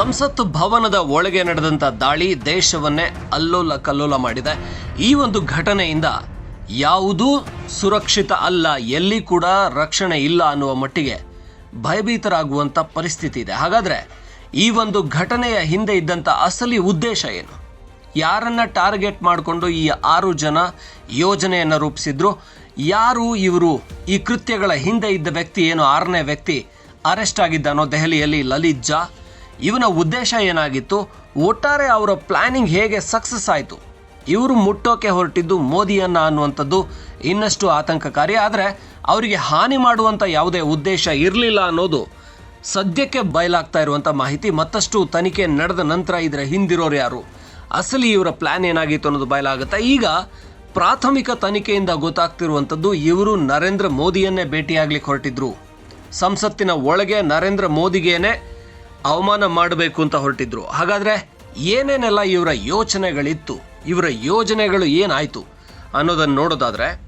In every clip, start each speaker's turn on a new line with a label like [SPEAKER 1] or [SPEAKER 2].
[SPEAKER 1] ಸಂಸತ್ ಭವನದ ಒಳಗೆ ನಡೆದಂಥ ದಾಳಿ ದೇಶವನ್ನೇ ಅಲ್ಲೋಲ ಕಲ್ಲೋಲ ಮಾಡಿದೆ. ಈ ಒಂದು ಘಟನೆಯಿಂದ ಯಾವುದೂ ಸುರಕ್ಷಿತ ಅಲ್ಲ, ಎಲ್ಲಿ ಕೂಡ ರಕ್ಷಣೆ ಇಲ್ಲ ಅನ್ನುವ ಮಟ್ಟಿಗೆ ಭಯಭೀತರಾಗುವಂಥ ಪರಿಸ್ಥಿತಿ ಇದೆ. ಹಾಗಾದರೆ ಈ ಒಂದು ಘಟನೆಯ ಹಿಂದೆ ಇದ್ದಂಥ ಅಸಲಿ ಉದ್ದೇಶ ಏನು? ಯಾರನ್ನ ಟಾರ್ಗೆಟ್ ಮಾಡಿಕೊಂಡು ಈ ಆರು ಜನ ಯೋಜನೆಯನ್ನು ರೂಪಿಸಿದ್ರು? ಯಾರು ಇವರು ಈ ಕೃತ್ಯಗಳ ಹಿಂದೆ ಇದ್ದ ವ್ಯಕ್ತಿ ಏನು, ಆರನೇ ವ್ಯಕ್ತಿ ಅರೆಸ್ಟ್ ಆಗಿದ್ದಾನೋ ದೆಹಲಿಯಲ್ಲಿ ಲಲಿತ್ ಜಾ? ಇವನ ಉದ್ದೇಶ ಏನಾಗಿತ್ತು? ಒಟ್ಟಾರೆ ಅವರ ಪ್ಲಾನಿಂಗ್ ಹೇಗೆ ಸಕ್ಸಸ್ ಆಯಿತು? ಇವರು ಮುಟ್ಟೋಕೆ ಹೊರಟಿದ್ದು ಮೋದಿಯನ್ನ ಅನ್ನುವಂಥದ್ದು ಇನ್ನಷ್ಟು ಆತಂಕಕಾರಿ. ಆದರೆ ಅವರಿಗೆ ಹಾನಿ ಮಾಡುವಂಥ ಯಾವುದೇ ಉದ್ದೇಶ ಇರಲಿಲ್ಲ ಅನ್ನೋದು ಸದ್ಯಕ್ಕೆ ಬಯಲಾಗ್ತಾ ಇರುವಂಥ ಮಾಹಿತಿ. ಮತ್ತಷ್ಟು ತನಿಖೆ ನಡೆದ ನಂತರ ಇದರ ಹಿಂದಿರೋರು ಯಾರು? ಅಸಲಿ ಇವರ ಪ್ಲ್ಯಾನ್ ಏನಾಗಿತ್ತು ಅನ್ನೋದು ಬಯಲಾಗುತ್ತೆ. ಈಗ ಪ್ರಾಥಮಿಕ ತನಿಖೆಯಿಂದ ಗೊತ್ತಾಗ್ತಿರುವಂಥದ್ದು ಇವರು ನರೇಂದ್ರ ಮೋದಿಯನ್ನೇ ಭೇಟಿಯಾಗ್ಲಿಕ್ಕೆ ಹೊರಟಿದ್ರು. ಸಂಸತ್ತಿನ ಒಳಗೆ ನರೇಂದ್ರ ಮೋದಿಗೇನೆ ಅವಮಾನ ಮಾಡಬೇಕು ಅಂತ ಹೊರಟಿದ್ರು. ಹಾಗಾದ್ರೆ ಏನೇನೆಲ್ಲ ಇವರ ಯೋಚನೆಗಳಿತ್ತು, ಇವರ ಯೋಜನೆಗಳು ಏನಾಯಿತು ಅನ್ನೋದನ್ನು ನೋಡೋದಾದ್ರೆ,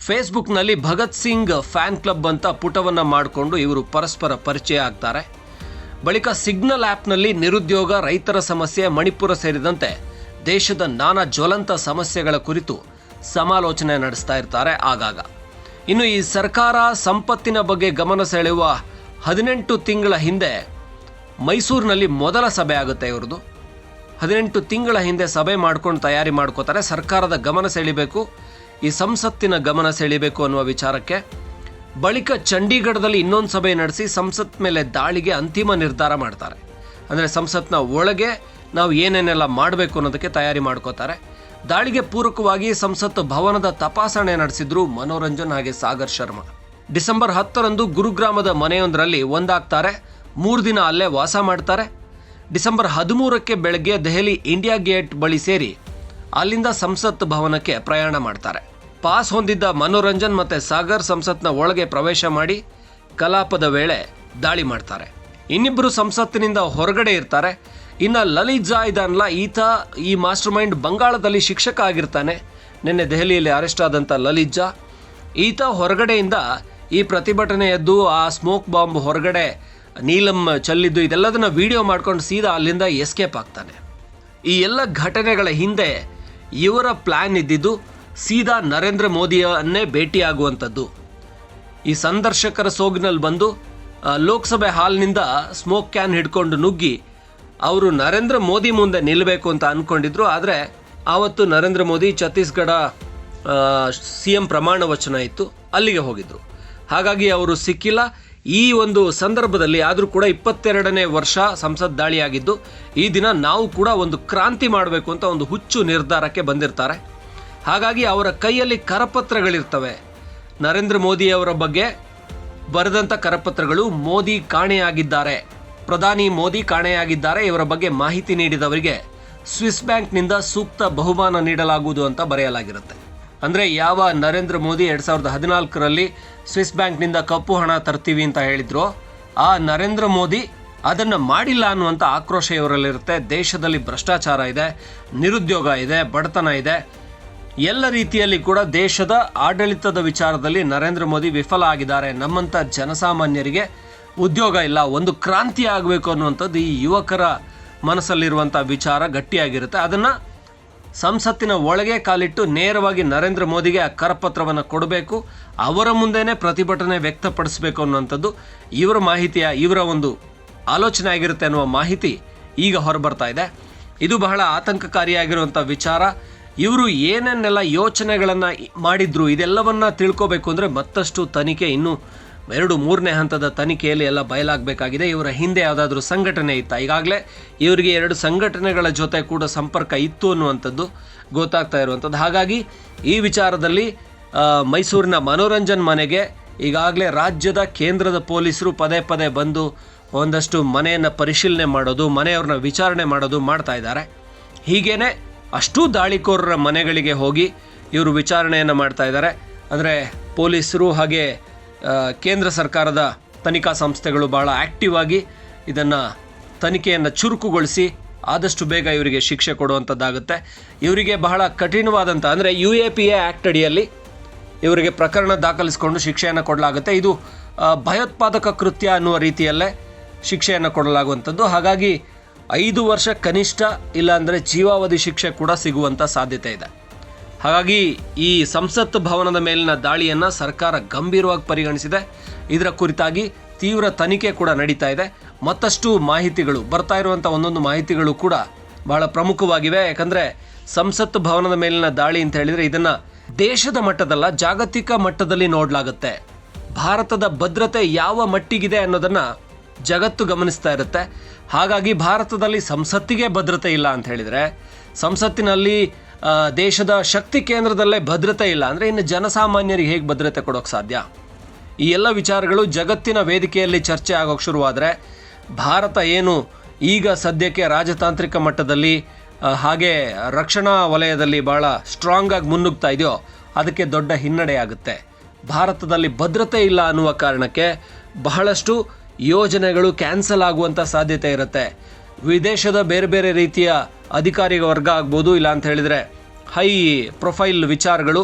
[SPEAKER 1] ಫೇಸ್ಬುಕ್ನಲ್ಲಿ ಭಗತ್ ಸಿಂಗ್ ಫ್ಯಾನ್ ಕ್ಲಬ್ ಅಂತ ಪುಟವನ್ನು ಮಾಡಿಕೊಂಡು ಇವರು ಪರಸ್ಪರ ಪರಿಚಯ ಆಗ್ತಾರೆ. ಬಳಿಕ ಸಿಗ್ನಲ್ ಆ್ಯಪ್ನಲ್ಲಿ ನಿರುದ್ಯೋಗ, ರೈತರ ಸಮಸ್ಯೆ, ಮಣಿಪುರ ಸೇರಿದಂತೆ ದೇಶದ ನಾನಾ ಜ್ವಲಂತ ಸಮಸ್ಯೆಗಳ ಕುರಿತು ಸಮಾಲೋಚನೆ ನಡೆಸ್ತಾ ಇರ್ತಾರೆ ಆಗಾಗ. ಇನ್ನು ಈ ಸರ್ಕಾರ ಸಂಪತ್ತಿನ ಬಗ್ಗೆ ಗಮನ ಸೆಳೆಯುವ ಹದಿನೆಂಟು ತಿಂಗಳ ಹಿಂದೆ ಮೈಸೂರಿನಲ್ಲಿ ಮೊದಲ ಸಭೆ ಆಗುತ್ತೆ ಇವ್ರದ್ದು. ಹದಿನೆಂಟು ತಿಂಗಳ ಹಿಂದೆ ಸಭೆ ಮಾಡ್ಕೊಂಡು ತಯಾರಿ ಮಾಡ್ಕೋತಾರೆ, ಸರ್ಕಾರದ ಗಮನ ಸೆಳಿಬೇಕು, ಈ ಸಂಸತ್ತಿನ ಗಮನ ಸೆಳಿಬೇಕು ಅನ್ನುವ ವಿಚಾರಕ್ಕೆ. ಬಳಿಕ ಚಂಡೀಗಢದಲ್ಲಿ ಇನ್ನೊಂದು ಸಭೆ ನಡೆಸಿ ಸಂಸತ್ ಮೇಲೆ ದಾಳಿಗೆ ಅಂತಿಮ ನಿರ್ಧಾರ ಮಾಡ್ತಾರೆ. ಅಂದರೆ ಸಂಸತ್ನ ಒಳಗೆ ನಾವು ಏನೇನೆಲ್ಲ ಮಾಡಬೇಕು ಅನ್ನೋದಕ್ಕೆ ತಯಾರಿ ಮಾಡ್ಕೋತಾರೆ. ದಾಳಿಗೆ ಪೂರಕವಾಗಿ ಸಂಸತ್ತು ಭವನದ ತಪಾಸಣೆ ನಡೆಸಿದ್ರು ಮನೋರಂಜನ್ ಹಾಗೆ ಸಾಗರ್ ಶರ್ಮಾ. ಡಿಸೆಂಬರ್ ಹತ್ತರಂದು ಗುರುಗ್ರಾಮದ ಮನೆಯೊಂದರಲ್ಲಿ ಒಂದಾಗ್ತಾರೆ. ಮೂರು ದಿನ ಅಲ್ಲೇ ವಾಸ ಮಾಡ್ತಾರೆ. ಡಿಸೆಂಬರ್ ಹದಿಮೂರಕ್ಕೆ ಬೆಳಗ್ಗೆ ದೆಹಲಿ ಇಂಡಿಯಾ ಗೇಟ್ ಬಳಿ ಸೇರಿ ಅಲ್ಲಿಂದ ಸಂಸತ್ ಭವನಕ್ಕೆ ಪ್ರಯಾಣ ಮಾಡ್ತಾರೆ. ಪಾಸ್ ಹೊಂದಿದ್ದ ಮನೋರಂಜನ್ ಮತ್ತು ಸಾಗರ್ ಸಂಸತ್ನ ಒಳಗೆ ಪ್ರವೇಶ ಮಾಡಿ ಕಲಾಪದ ವೇಳೆ ದಾಳಿ ಮಾಡ್ತಾರೆ. ಇನ್ನಿಬ್ಬರು ಸಂಸತ್ತಿನಿಂದ ಹೊರಗಡೆ ಇರ್ತಾರೆ. ಇನ್ನು ಲಲಿತ್ ಜಾ ಇದಾನಲ್ಲ ಈತ ಈ ಮಾಸ್ಟರ್ ಮೈಂಡ್ ಬಂಗಾಳದಲ್ಲಿ ಶಿಕ್ಷಕ ಆಗಿರ್ತಾನೆ. ನಿನ್ನೆ ದೆಹಲಿಯಲ್ಲಿ ಅರೆಸ್ಟ್ ಆದಂಥ ಲಲಿತ್ ಜಾ. ಈತ ಹೊರಗಡೆಯಿಂದ ಈ ಪ್ರತಿಭಟನೆ ಎದ್ದು ಆ ಸ್ಮೋಕ್ ಬಾಂಬ್ ಹೊರಗಡೆ ನೀಲಂ ಚಲ್ಲಿದ್ದು ಇದೆಲ್ಲದನ್ನ ವಿಡಿಯೋ ಮಾಡ್ಕೊಂಡು ಸೀದಾ ಅಲ್ಲಿಂದ ಎಸ್ಕೇಪ್ ಆಗ್ತಾನೆ. ಈ ಎಲ್ಲ ಘಟನೆಗಳ ಹಿಂದೆ ಇವರ ಪ್ಲಾನ್ ಇದ್ದಿದ್ದು ಸೀದಾ ನರೇಂದ್ರ ಮೋದಿಯನ್ನೇ ಭೇಟಿಯಾಗುವಂಥದ್ದು. ಈ ಸಂದರ್ಶಕರ ಸೋಗಿನಲ್ಲಿ ಬಂದು ಲೋಕಸಭೆ ಹಾಲ್ನಿಂದ ಸ್ಮೋಕ್ ಕ್ಯಾನ್ ಹಿಡ್ಕೊಂಡು ನುಗ್ಗಿ ಅವರು ನರೇಂದ್ರ ಮೋದಿ ಮುಂದೆ ನಿಲ್ಲಬೇಕು ಅಂತ ಅಂದ್ಕೊಂಡಿದ್ರು ಆದರೆ ಆವತ್ತು ನರೇಂದ್ರ ಮೋದಿ ಛತ್ತೀಸ್ಗಢ ಸಿ ಎಂ ಪ್ರಮಾಣ ವಚನ ಇತ್ತು, ಅಲ್ಲಿಗೆ ಹೋಗಿದ್ದರು ಹಾಗಾಗಿ ಅವರು ಸಿಕ್ಕಿಲ್ಲ. ಈ ಒಂದು ಸಂದರ್ಭದಲ್ಲಿ ಆದರೂ ಕೂಡ ಇಪ್ಪತ್ತೆರಡನೇ ವರ್ಷ ಸಂಸತ್ ದಾಳಿಯಾಗಿದ್ದು, ಈ ದಿನ ನಾವು ಕೂಡ ಒಂದು ಕ್ರಾಂತಿ ಮಾಡಬೇಕು ಅಂತ ಒಂದು ಹುಚ್ಚು ನಿರ್ಧಾರಕ್ಕೆ ಬಂದಿರ್ತಾರೆ. ಹಾಗಾಗಿ ಅವರ ಕೈಯಲ್ಲಿ ಕರಪತ್ರಗಳಿರ್ತವೆ. ನರೇಂದ್ರ ಮೋದಿಯವರ ಬಗ್ಗೆ ಬರೆದಂಥ ಕರಪತ್ರಗಳು ಮೋದಿ ಕಾಣೆಯಾಗಿದ್ದಾರೆ. ಪ್ರಧಾನಿ ಮೋದಿ ಕಾಣೆಯಾಗಿದ್ದಾರೆ, ಇವರ ಬಗ್ಗೆ ಮಾಹಿತಿ ನೀಡಿದವರಿಗೆ ಸ್ವಿಸ್ ಬ್ಯಾಂಕ್ನಿಂದ ಸೂಕ್ತ ಬಹುಮಾನ ನೀಡಲಾಗುವುದು ಅಂತ ಬರೆಯಲಾಗಿರುತ್ತೆ. ಅಂದರೆ ಯಾವ ನರೇಂದ್ರ ಮೋದಿ ಎರಡು ಸಾವಿರದ ಹದಿನಾಲ್ಕರಲ್ಲಿ ಸ್ವಿಸ್ ಬ್ಯಾಂಕ್ನಿಂದ ಕಪ್ಪು ಹಣ ತರ್ತೀವಿ ಅಂತ ಹೇಳಿದ್ರು. ಆ ನರೇಂದ್ರ ಮೋದಿ ಅದನ್ನು ಮಾಡಿಲ್ಲ ಅನ್ನುವಂಥ ಆಕ್ರೋಶ ಇವರಲ್ಲಿರುತ್ತೆ. ದೇಶದಲ್ಲಿ ಭ್ರಷ್ಟಾಚಾರ ಇದೆ, ನಿರುದ್ಯೋಗ ಇದೆ, ಬಡತನ ಇದೆ. ಎಲ್ಲ ರೀತಿಯಲ್ಲಿ ಕೂಡ ದೇಶದ ಆಡಳಿತದ ವಿಚಾರದಲ್ಲಿ ನರೇಂದ್ರ ಮೋದಿ ವಿಫಲ ಆಗಿದ್ದಾರೆ. ನಮ್ಮಂಥ ಜನಸಾಮಾನ್ಯರಿಗೆ ಉದ್ಯೋಗ ಇಲ್ಲ, ಒಂದು ಕ್ರಾಂತಿ ಆಗಬೇಕು ಅನ್ನುವಂಥದ್ದು ಈ ಯುವಕರ ಮನಸ್ಸಲ್ಲಿರುವಂಥ ವಿಚಾರ ಗಟ್ಟಿಯಾಗಿರುತ್ತೆ. ಅದನ್ನು ಸಂಸತ್ತಿನ ಒಳಗೆ ಕಾಲಿಟ್ಟು ನೇರವಾಗಿ ನರೇಂದ್ರ ಮೋದಿಗೆ ಆ ಕರಪತ್ರವನ್ನು ಕೊಡಬೇಕು, ಅವರ ಮುಂದೆನೇ ಪ್ರತಿಭಟನೆ ವ್ಯಕ್ತಪಡಿಸಬೇಕು ಅನ್ನುವಂಥದ್ದು ಇವರ ಮಾಹಿತಿಯ, ಇವರ ಒಂದು ಆಲೋಚನೆ ಆಗಿರುತ್ತೆ ಅನ್ನುವ ಮಾಹಿತಿ ಈಗ ಹೊರಬರ್ತಾ ಇದೆ. ಇದು ಬಹಳ ಆತಂಕಕಾರಿಯಾಗಿರುವಂಥ ವಿಚಾರ. ಇವರು ಏನೇನೆಲ್ಲ ಯೋಚನೆಗಳನ್ನು ಮಾಡಿದ್ರು, ಇದೆಲ್ಲವನ್ನ ತಿಳ್ಕೋಬೇಕು ಅಂದರೆ ಮತ್ತಷ್ಟು ತನಿಖೆ ಇನ್ನೂ ಎರಡು ಮೂರನೇ ಹಂತದ ತನಿಖೆಯಲ್ಲಿ ಎಲ್ಲ ಬಯಲಾಗಬೇಕಾಗಿದೆ. ಇವರ ಹಿಂದೆ ಯಾವುದಾದ್ರೂ ಸಂಘಟನೆ ಇತ್ತಾ? ಈಗಾಗಲೇ ಇವರಿಗೆ ಎರಡು ಸಂಘಟನೆಗಳ ಜೊತೆ ಕೂಡ ಸಂಪರ್ಕ ಇತ್ತು ಅನ್ನುವಂಥದ್ದು ಗೊತ್ತಾಗ್ತಾ ಇರುವಂಥದ್ದು. ಹಾಗಾಗಿ ಈ ವಿಚಾರದಲ್ಲಿ ಮೈಸೂರಿನ ಮನೋರಂಜನ್ ಮನೆಗೆ ಈಗಾಗಲೇ ರಾಜ್ಯದ ಕೇಂದ್ರದ ಪೊಲೀಸರು ಪದೇ ಪದೇ ಬಂದು ಒಂದಷ್ಟು ಮನೆಯನ್ನು ಪರಿಶೀಲನೆ ಮಾಡೋದು, ಮನೆಯವ್ರನ್ನ ವಿಚಾರಣೆ ಮಾಡೋದು ಮಾಡ್ತಾ ಇದ್ದಾರೆ. ಹೀಗೇನೆ ಅಷ್ಟೂ ದಾಳಿಕೋರರ ಮನೆಗಳಿಗೆ ಹೋಗಿ ಇವರು ವಿಚಾರಣೆಯನ್ನು ಮಾಡ್ತಾ ಇದ್ದಾರೆ. ಅಂದರೆ ಪೊಲೀಸರು ಹಾಗೆ ಕೇಂದ್ರ ಸರ್ಕಾರದ ತನಿಖಾ ಸಂಸ್ಥೆಗಳು ಭಾಳ ಆ್ಯಕ್ಟಿವ್ ಆಗಿ ಇದನ್ನು ತನಿಖೆಯನ್ನು ಚುರುಕುಗೊಳಿಸಿ ಆದಷ್ಟು ಬೇಗ ಇವರಿಗೆ ಶಿಕ್ಷೆ ಕೊಡುವಂಥದ್ದಾಗುತ್ತೆ ಇವರಿಗೆ ಬಹಳ ಕಠಿಣವಾದಂಥ ಅಂದರೆ U A P A act ಅಡಿಯಲ್ಲಿ ಇವರಿಗೆ ಪ್ರಕರಣ ದಾಖಲಿಸಿಕೊಂಡು ಶಿಕ್ಷೆಯನ್ನು ಕೊಡಲಾಗುತ್ತೆ. ಇದು ಭಯೋತ್ಪಾದಕ ಕೃತ್ಯ ಅನ್ನುವ ರೀತಿಯಲ್ಲೇ ಶಿಕ್ಷೆಯನ್ನು ಕೊಡಲಾಗುವಂಥದ್ದು. ಹಾಗಾಗಿ ಐದು ವರ್ಷ ಕನಿಷ್ಠ, ಇಲ್ಲಾಂದರೆ ಜೀವಾವಧಿ ಶಿಕ್ಷೆ ಕೂಡ ಸಿಗುವಂಥ ಸಾಧ್ಯತೆ ಇದೆ. ಹಾಗಾಗಿ ಈ ಸಂಸತ್ ಭವನದ ಮೇಲಿನ ದಾಳಿಯನ್ನು ಸರ್ಕಾರ ಗಂಭೀರವಾಗಿ ಪರಿಗಣಿಸಿದೆ. ಇದರ ಕುರಿತಾಗಿ ತೀವ್ರ ತನಿಖೆ ಕೂಡ ನಡೀತಾ ಇದೆ. ಮತ್ತಷ್ಟು ಮಾಹಿತಿಗಳು, ಬರ್ತಾ ಇರುವಂಥ ಒಂದೊಂದು ಮಾಹಿತಿಗಳು ಕೂಡ ಬಹಳ ಪ್ರಮುಖವಾಗಿವೆ. ಯಾಕಂದರೆ ಸಂಸತ್ ಭವನದ ಮೇಲಿನ ದಾಳಿ ಅಂತ ಹೇಳಿದರೆ ಇದನ್ನು ದೇಶದ ಮಟ್ಟದಲ್ಲ, ಜಾಗತಿಕ ಮಟ್ಟದಲ್ಲಿ ನೋಡಲಾಗುತ್ತೆ. ಭಾರತದ ಭದ್ರತೆ ಯಾವ ಮಟ್ಟಿಗಿದೆ ಅನ್ನೋದನ್ನು ಜಗತ್ತು ಗಮನಿಸ್ತಾ ಇರುತ್ತೆ. ಹಾಗಾಗಿ ಭಾರತದಲ್ಲಿ ಸಂಸತ್ತಿಗೆ ಭದ್ರತೆ ಇಲ್ಲ ಅಂತ ಹೇಳಿದರೆ, ಸಂಸತ್ತಿನಲ್ಲಿ ದೇಶದ ಶಕ್ತಿ ಕೇಂದ್ರದಲ್ಲೇ ಭದ್ರತೆ ಇಲ್ಲ ಅಂದರೆ ಇನ್ನು ಜನಸಾಮಾನ್ಯರಿಗೆ ಹೇಗೆ ಭದ್ರತೆ ಕೊಡೋಕೆ ಸಾಧ್ಯ? ಈ ಎಲ್ಲ ವಿಚಾರಗಳು ಜಗತ್ತಿನ ವೇದಿಕೆಯಲ್ಲಿ ಚರ್ಚೆ ಆಗೋಕ್ಕೆ ಶುರುವಾದರೆ ಭಾರತ ಏನು ಈಗ ಸದ್ಯಕ್ಕೆ ರಾಜತಾಂತ್ರಿಕ ಮಟ್ಟದಲ್ಲಿ ಹಾಗೆ ರಕ್ಷಣಾ ವಲಯದಲ್ಲಿ ಭಾಳ ಸ್ಟ್ರಾಂಗ್ ಆಗಿ ಮುನ್ನುಗ್ತಾ ಇದೆಯೋ ಅದಕ್ಕೆ ದೊಡ್ಡ ಹಿನ್ನಡೆಯಾಗುತ್ತೆ ಭಾರತದಲ್ಲಿ ಭದ್ರತೆ ಇಲ್ಲ ಅನ್ನುವ ಕಾರಣಕ್ಕೆ ಬಹಳಷ್ಟು ಯೋಜನೆಗಳು ಕ್ಯಾನ್ಸಲ್ ಆಗುವಂಥ ಸಾಧ್ಯತೆ ಇರುತ್ತೆ. ವಿದೇಶದ ಬೇರೆ ಬೇರೆ ರೀತಿಯ ಅಧಿಕಾರಿ ವರ್ಗ ಆಗ್ಬೋದು, ಇಲ್ಲ ಅಂತ ಹೇಳಿದರೆ ಹೈ ಪ್ರೊಫೈಲ್ ವಿಚಾರಗಳು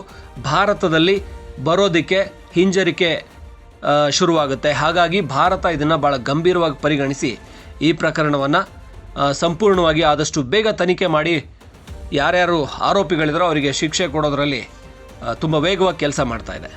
[SPEAKER 1] ಭಾರತದಲ್ಲಿ ಬರೋದಕ್ಕೆ, ಹಿಂಜರಿಕೆ ಶುರುವಾಗುತ್ತೆ. ಹಾಗಾಗಿ ಭಾರತ ಇದನ್ನು ಭಾಳ ಗಂಭೀರವಾಗಿ ಪರಿಗಣಿಸಿ ಈ ಪ್ರಕರಣವನ್ನು ಸಂಪೂರ್ಣವಾಗಿ ಆದಷ್ಟು ಬೇಗ ತನಿಖೆ ಮಾಡಿ ಯಾರ್ಯಾರು ಆರೋಪಿಗಳಿದ್ರೋ ಅವರಿಗೆ ಶಿಕ್ಷೆ ಕೊಡೋದರಲ್ಲಿ ತುಂಬ ವೇಗವಾಗಿ ಕೆಲಸ ಮಾಡ್ತಾ ಇದೆ.